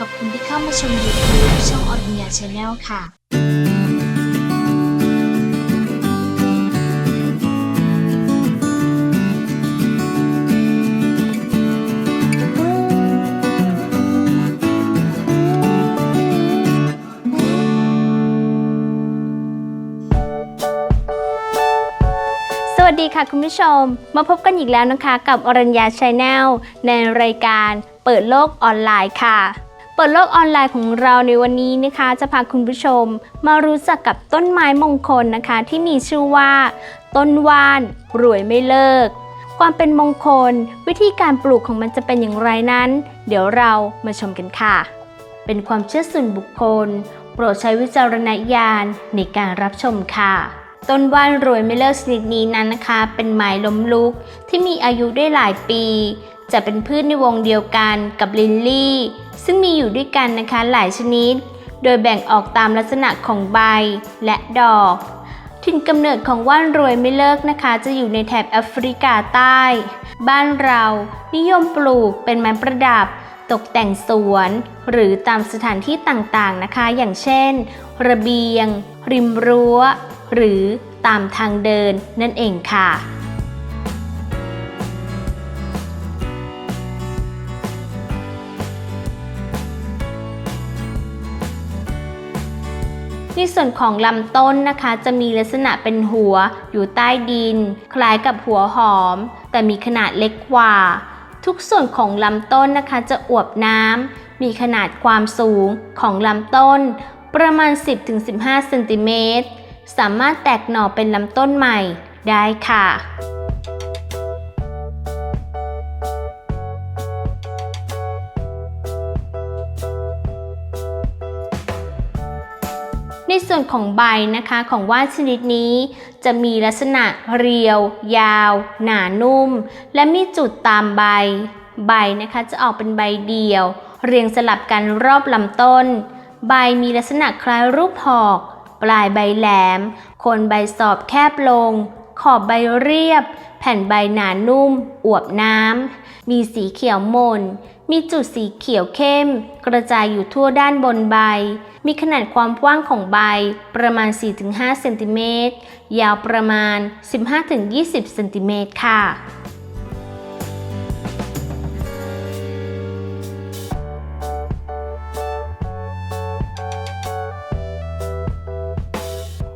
ขอบคุณที่เข้ามาชม YouTube ช่องอริยาชาแนลค่ะสวัสดีค่ะคุณผู้ชม มาพบกันอีกแล้วนะคะ กับอรัญญาชาแนลในรายการเปิดโลกออนไลน์ค่ะ เปิดโลกออนไลน์ของเราในวันนี้นะคะ จะพาคุณผู้ชม มารู้จักกับต้นไม้มงคลนะคะ ที่มีชื่อว่า ต้นว่าน รวยไม่เลิก ความเป็นมงคล วิธีการปลูกของมันจะเป็นอย่างไรนั้น เดี๋ยวเรามาชมกันค่ะ เป็นความเชื่อส่วนบุคคล โปรดใช้วิจารณญาณในการรับชมค่ะต้นว่านรวยไม่เลิกชนิดนี้นั้นนะคะ เป็นไม้ล้มลุกที่มีอายุได้หลายปี จะเป็นพืชในวงเดียวกันกับลินลี่ ซึ่งมีอยู่ด้วยกันนะคะหลายชนิด โดยแบ่งออกตามลักษณะของใบและดอกถิ่นกำเนิดของว่านรวยไม่เลิกนะคะ จะอยู่ในแถบแอฟริกาใต้ บ้านเรานิยมปลูกเป็นไม้ประดับ ตกแต่งสวน หรือตามสถานที่ต่างๆนะคะ อย่างเช่น ระเบียง ริมรั้ว หรือตามทางเดินนั่นเองค่ะ ในส่วนของลำต้นนะคะ จะมีลักษณะเป็นหัวอยู่ใต้ดิน คล้ายกับหัวหอม แต่มีขนาดเล็กกว่า ทุกส่วนของลำต้นนะคะจะอวบน้ำมีขนาดความสูงของลำต้น ประมาณ 10-15เซนติเมตรสามารถแตกหน่อเป็นลำต้นใหม่ได้ค่ะ ในส่วนของใบนะคะของว่านชนิดนี้ จะมีลักษณะเรียว ยาว หนานุ่ม และมีจุดตามใบ ใบนะคะจะออกเป็นใบเดียว เรียงสลับกันรอบลำต้น ใบมีลักษณะคล้ายรูปหอก ปลายใบแหลมโคนใบสอบแคบลง ขอบใบเรียบ แผ่นใบหนานุ่ม อวบน้ำมีสีเขียวมน มีจุดสีเขียวเข้ม กระจายอยู่ทั่วด้านบนใบ มีขนาดความกว้างของใบประมาณ 4-5 เซนติเมตร ยาวประมาณ 15-20 เซนติเมตรค่ะ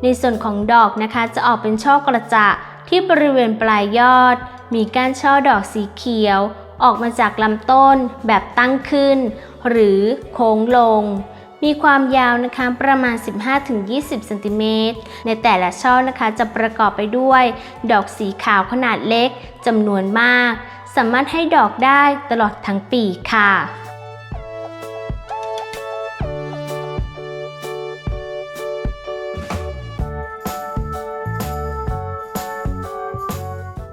ในส่วนของดอกนะคะจะออกเป็นช่อกระจะที่บริเวณปลายยอด มีก้านช่อดอกสีเขียว ออกมาจากลำต้นแบบตั้งขึ้น หรือโค้งลง มีความยาวนะคะประมาณ 15-20เซนติเมตรในแต่ละช่อนะคะจะประกอบไปด้วย ดอกสีขาวขนาดเล็กจำนวนมาก สามารถให้ดอกได้ตลอดทั้งปีค่ะ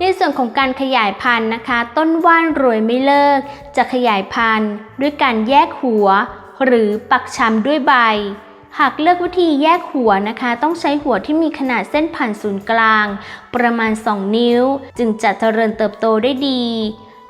ในส่วนของการขยายพันธุ์นะคะ ต้นว่านรวยไม่เลิก จะขยายพันธุ์ ด้วยการแยกหัว หรือปักชำด้วยใบ หากเลือกวิธีแยกหัวนะคะ ต้องใช้หัวที่มีขนาดเส้นผ่านศูนย์กลาง ประมาณ 2 นิ้ว จึงจะเจริญเติบโตได้ดี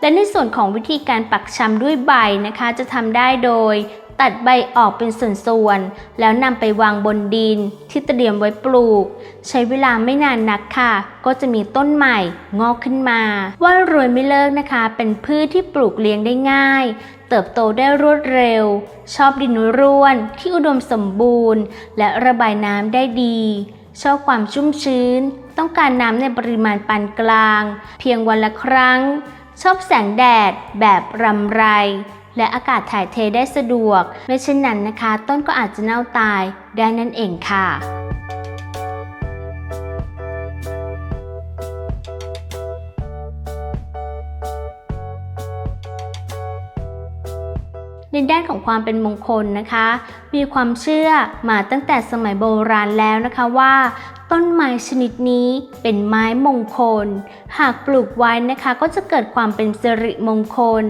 และในส่วนของวิธีการปักชำด้วยใบนะคะ จะทำได้โดย ตัดใบออกเป็นส่วนๆ แล้วนำไปวางบนดินที่เตรียมไว้ปลูก ใช้เวลาไม่นานนักค่ะ ก็จะมีต้นใหม่งอกขึ้นมา ว่านรวยไม่เลิกนะคะ เป็นพืชที่ปลูกเลี้ยงได้ง่าย เติบโตได้รวดเร็ว ชอบดินร่วนที่อุดมสมบูรณ์ และระบายน้ำได้ดี ชอบความชุ่มชื้น ต้องการน้ำในปริมาณปานกลาง เพียงวันละครั้ง ชอบแสงแดดแบบรำไร และอากาศถ่ายเทได้สะดวก ไม่เช่นนั้นนะคะ ต้นก็อาจจะเน่าตายได้นั่นเองค่ะในด้านของความเป็นมงคลนะคะ มีความเชื่อมาตั้งแต่สมัยโบราณแล้วนะคะว่า ต้นไม้ชนิดนี้เป็นไม้มงคล หากปลูกไว้นะคะก็จะเกิดความเป็นสิริมงคล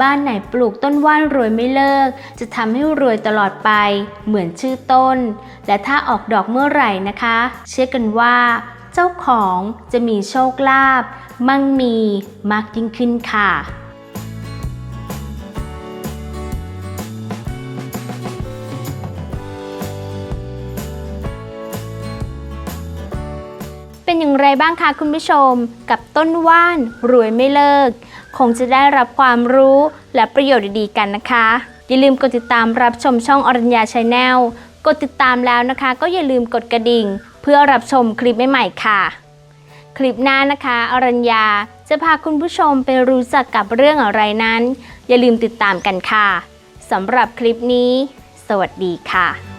บ้านไหนปลูกต้นว่านรวยไม่เลิก จะทำให้รวยตลอดไป เหมือนชื่อต้น และถ้าออกดอกเมื่อไหร่นะคะ เชื่อกันว่า เจ้าของจะมีโชคลาภมั่งมีมากยิ่งขึ้นค่ะ เป็นอย่างไรบ้างคะคุณผู้ชม กับต้นว่านรวยไม่เลิก คงจะได้รับความรู้และประโยชน์ดีๆกันนะคะ อย่าลืมกดติดตามรับชมช่องอรัญญาชาแนลกดติดตามแล้วนะคะ ก็อย่าลืมกดกระดิ่ง เพื่อรับชมคลิปใหม่ๆค่ะ คลิปหน้านะคะ อรัญญาจะพาคุณผู้ชมไปรู้จักกับเรื่องอะไรนั้น อย่าลืมติดตามกันค่ะสำหรับคลิปนี้ สวัสดีค่ะ